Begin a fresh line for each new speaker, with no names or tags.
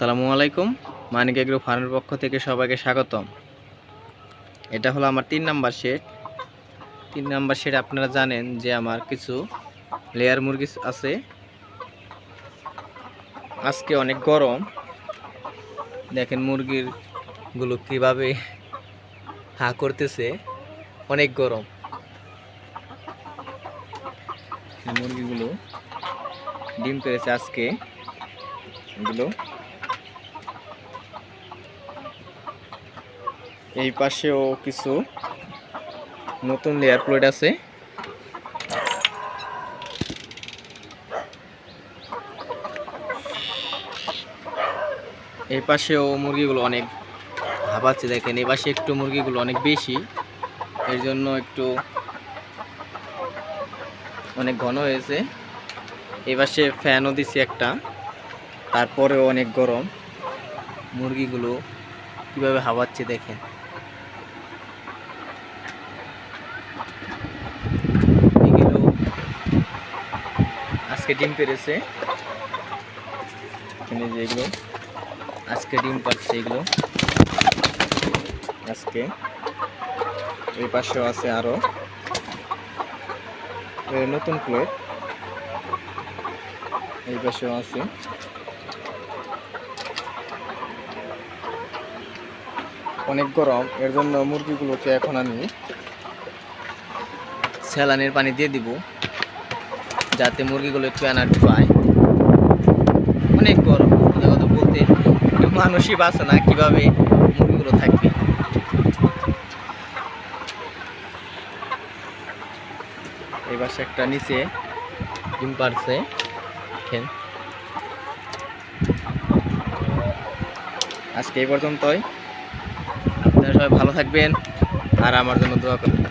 আসসালামু আলাইকুম। মানিক এগ্রো ফার্মের পক্ষ থেকে সবাইকে স্বাগতম। এটা হলো আমার তিন নাম্বার শেড তিন নাম্বার শেড আপনারা জানেন যে আমার কিছু লেয়ার মুরগি আছে। আজকে অনেক গরম। দেখেন মুরগিরগুলো কীভাবে হা করতেছে। অনেক গরম। মুরগিগুলো ডিম পেরেছে আজকে। এগুলো এই পাশেও কিছু নতুন লেয়ার প্লেট আছে। এই পাশেও মুরগিগুলো অনেক হাঁপাচ্ছে দেখেন, এই পাশে একটু মুরগিগুলো অনেক বেশি, এর জন্য একটু অনেক ঘন হয়েছে। এই পাশে ফ্যানও দিছি একটা, তারপরেও অনেক গরম। মুরগিগুলো কীভাবে হাওয়াচ্ছে দেখেন এগুলো আজকে ডিম পেরেছে। এখানে যেগুলো আজকে ডিম পাচ্ছে এগুলো। আজকে। এই পাশেও আছে আরও। নতুন প্লেট এই পাশেও আছে। অনেক গরম, এর জন্য মুরগিগুলোকে এখন আমি স্যালানের পানি দিয়ে দিব। যাতে মুরগিগুলো একটু এনার্জি পায়। অনেক গরম। কথা বলতে মানুষই বাঁচে না কীভাবে মুরগিগুলো থাকবে। এই পাশে একটা নিচে ডিম পারছে আজকে এই পর্যন্তই। আপনারা সবাই ভালো থাকবেন আর আমার জন্য দোয়া করবেন।